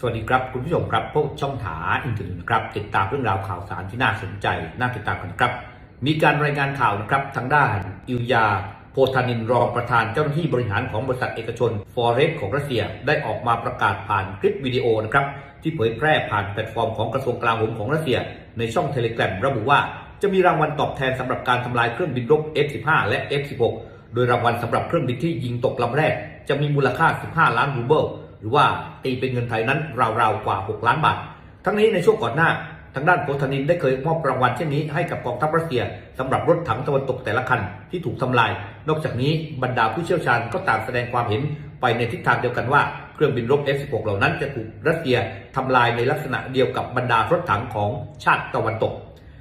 สวัสดีครับคุณผู้ชมครับพวกช่องถาอินเทอร์นครับติดตามเรื่องราวข่าวสารที่น่าสนใจน่าติดตามกันครับ มีการรายงานข่าวนะครับทางด้านอิวยา โพธานินรองประธานเจ้าหน้าที่บริหารของบริษัทเอกชนฟอเรสของรัสเซียได้ออกมาประกาศผ่านคลิปวิดีโอนะครับที่เผยแพร่ผ่านแพลตฟอร์มของกระทรวงกลาโหมของรัสเซีย ในช่องเทเลกราฟระบุว่าจะมีรางวัลตอบแทนสำหรับการทำลายเครื่องบินรบ F-15 และ F-16 โดยรางวัลสำหรับเครื่องบินที่ยิงตกลำแรก จะมีมูลค่า 15 ล้านรูเบิล หรือว่าตีเป็นเงินไทยนั้นราวๆกว่า 6 ล้านบาท ทั้งนี้ในช่วงก่อนหน้าทางด้านโพธานินได้เคยมอบรางวัลเช่นนี้ให้กับกองทัพรัสเซียสำหรับรถถังตะวันตกแต่ละคันที่ถูกทำลาย นอกจากนี้บรรดาผู้เชี่ยวชาญก็ต่างแสดงความเห็นไปในทิศทางเดียวกันว่าเครื่องบินรบ F-16 เหล่านั้นจะถูกรัสเซียทำลายในลักษณะเดียวกับบรรดารถถังของชาติตะวันตก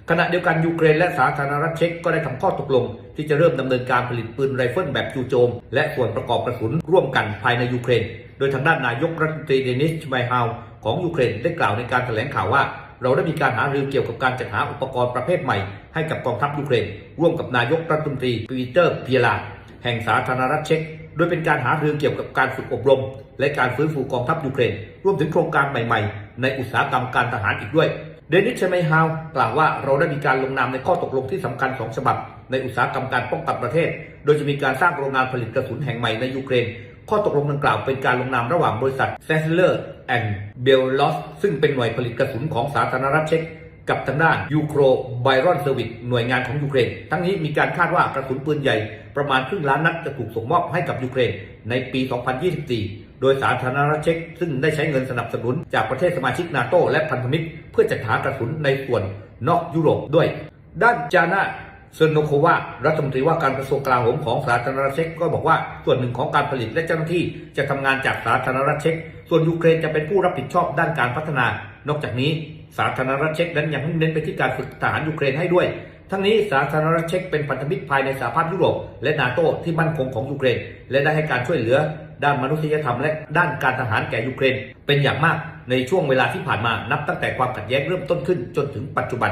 ขณะเดียวกันยูเครนและสาธารณรัฐเช็กก็ได้ทำข้อตกลง ที่จะเริ่มดำเนินการผลิตปืนไรเฟิลแบบจูโจม และส่วนประกอบกระสุนร่วมกันภายในยูเครน โดยทางด้านนายกรัฐมนตรีเดนิสชไมฮาวของยูเครนได้กล่าวในการแถลงข่าวว่า เราได้มีการหารือเกี่ยวกับการจัดหาอุปกรณ์ประเภทใหม่ ให้กับกองทัพยูเครน ร่วมกับนายกรัฐมนตรีปีเตอร์เพียลาแห่งสาธารณรัฐเช็กโดยเป็นการหารือเกี่ยวกับการฝึกอบรม และการฟื้นฟูกองทัพยูเครนรวมถึงโครงการใหม่ๆ ในอุตสาหกรรมการทหารอีกด้วย เดนิสเชมฮาวกล่าวว่าเราได้มีการลงนามในข้อตกลงที่สำคัญสองฉบับในอุตสาหกรรมการป้องกันประเทศ โดยจะมีการสร้างโรงงานผลิตกระสุนแห่งใหม่ในยูเครน ข้อตกลงดังกล่าวเป็นการลงนามระหว่างบริษัท s a s l e r and b e l l o s ซึ่งเป็นหน่วยผลิตกระสุนของสาธารณรัฐเช็กกับทางด้านยูโครไบรอนเซอร์วิสหน่วยงานของยูเครน ทั้งนี้มีการคาดว่ากระสุนปืนใหญ่ประมาณครึ่งล้านนัดจะถูกส่งมอบให้กับยูเครนในปี 2024 โดยสาธารณรัฐเช็กซึ่งได้ใช้เงินสนับสนุนจากประเทศสมาชิกนาโตและพันธมิตร เพื่อจัดหากระสุนในส่วนนอกยุโรปด้วย ด้านจานา เซโนโควารัฐมนตรีว่าการกระทรวงกลาโหมของสาธารณรัฐเช็กก็บอกว่าส่วนหนึ่งของการผลิตและเจ้าหน้าที่จะทำงานจากสาธารณรัฐเช็ก ส่วนยูเครนจะเป็นผู้รับผิดชอบด้านการพัฒนา นอกจากนี้สาธารณรัฐเช็กนั้นยังมุ่งเน้นไปที่การฝึกทหารยูเครนให้ด้วย ทั้งนี้สาธารณรัฐเช็กเป็นพันธมิตรภายในสหภาพยุโรปและนาโตที่มั่นคงของยูเครน และได้ให้การช่วยเหลือ ด้านมนุษยธรรมและด้านการทหารแก่ยูเครน เป็นอย่างมากในช่วงเวลาที่ผ่านมานับตั้งแต่ความขัดแย้งเริ่มต้นขึ้นจนถึงปัจจุบัน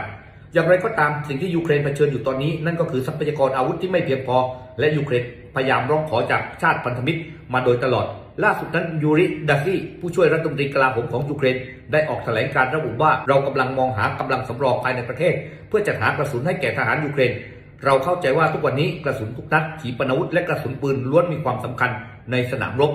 อย่างไรก็ตามสิ่งที่ยูเครนเผชิญอยู่ตอนนี้ นั่นก็คือทรัพยากรอาวุธที่ไม่เพียงพอ และยูเครนพยายามร้องขอจากชาติพันธมิตรมาโดยตลอด ล่าสุดนั้นยูริดาซี่ผู้ช่วยรัฐมนตรีกลาโหมของยูเครน ได้ออกแถลงการระบุว่าเรากำลังมองหากำลังสำรองภายในประเทศ เพื่อจัดหากระสุนให้แก่ทหารยูเครน เราเข้าใจว่าทุกวันนี้กระสุนทุกนัดขีปนาวุธและกระสุนปืนล้วนมีความสำคัญในสนามรบ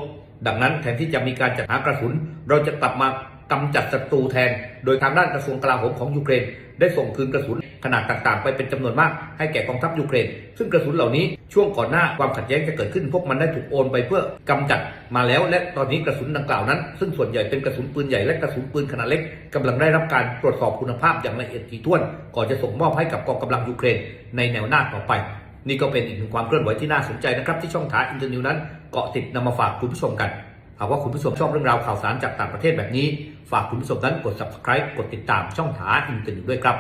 ดังนั้นแทนที่จะมีการจัดหากระสุน เราจะกลับมา กำจัดศัตรูแทน โดยทางด้านกระทรวงกลาโหมของยูเครน ได้ส่งคืนกระสุนขนาดต่างๆ ไปเป็นจำนวนมากให้แก่กองทัพยูเครน ซึ่งกระสุนเหล่านี้ช่วงก่อนหน้าความขัดแย้งจะเกิดขึ้นพวกมันได้ถูกโอนไปเพื่อกำจัดมาแล้ว และตอนนี้กระสุนดังกล่าวนั้น ซึ่งส่วนใหญ่เป็นกระสุนปืนใหญ่และกระสุนปืนขนาดเล็กกำลังได้รับการตรวจสอบคุณภาพอย่างละเอียดถี่ถ้วน ก่อนจะส่งมอบให้กับกองกำลังยูเครน ในแนวหน้าต่อไป นี่ก็เป็นอีกหนึ่งความเคลื่อนไหวที่น่าสนใจนะครับที่ช่องทาอินเตอร์นิวนั้นเกาะติดนำมาฝากคุณผู้ชมกัน หากว่าคุณผู้ชมชอบเรื่องราวข่าวสารจากต่างประเทศแบบนี้ ฝากคุณผู้ชมนั้นกด subscribe กดติดตามช่องหาอินเตอร์นิวด้วยครับ